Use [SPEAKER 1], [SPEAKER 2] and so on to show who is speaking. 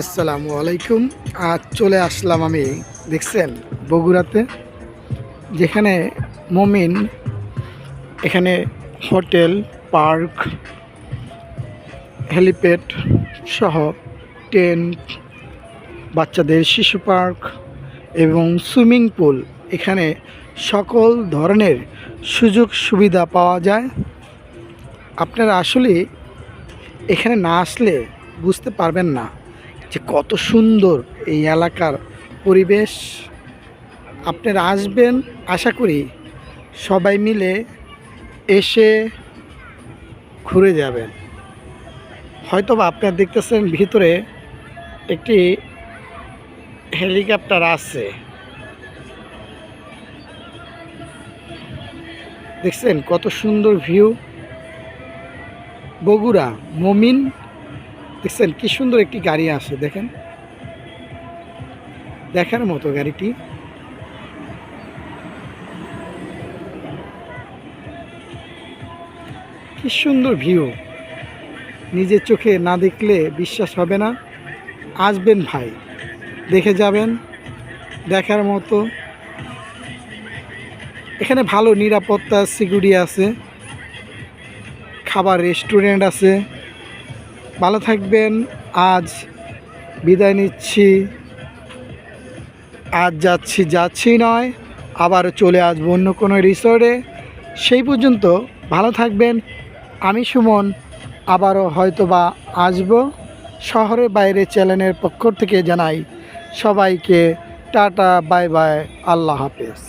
[SPEAKER 1] আসসালামু আলাইকুম। আজ চলে আসলাম আমি, দেখছেন, বগুড়াতে, যেখানে মমিন, এখানে হোটেল, পার্ক, হেলিপ্যাড সহ টেন্ট বাচ্চাদের শিশু পার্ক এবং সুইমিং পুল। এখানে সকল ধরনের সুযোগ সুবিধা পাওয়া যায়। আপনারা আসলে এখানে না আসলে বুঝতে পারবেন না যে কত সুন্দর এই এলাকার পরিবেশ। আপনারা আসবেন, আশা করি সবাই মিলে এসে ঘুরে যাবেন। হয়তো বা আপনারা দেখতেছেন ভিতরে একটি হেলিকপ্টার আছে। দেখছেন কত সুন্দর ভিউ। বগুড়া, মমিন, দেখছেন কি সুন্দর একটি গাড়ি আছে, দেখেন। দেখার মতো গাড়িটি। কি সুন্দর ভিউ। নিজের চোখে না দেখলে বিশ্বাস হবে না। আসবেন ভাই। দেখে যাবেন, দেখার মতো। এখানে ভালো নিরাপত্তা সিকিউরিটি আছে। খাবার রেস্টুরেন্ট আছে। ভালো থাকবেন, আজ বিদায় নিচ্ছি। আজ যাচ্ছি যাচ্ছি নয়, আবার চলে আসব অন্য কোনো রিসর্টে সেই পর্যন্ত ভালো থাকবেন। আমি সুমন, আবারও হয়তো বা আসব। শহরের বাইরে চ্যানেলের পক্ষ থেকে জানাই সবাইকে টাটা বাই বাই আল্লাহ হাফেজ।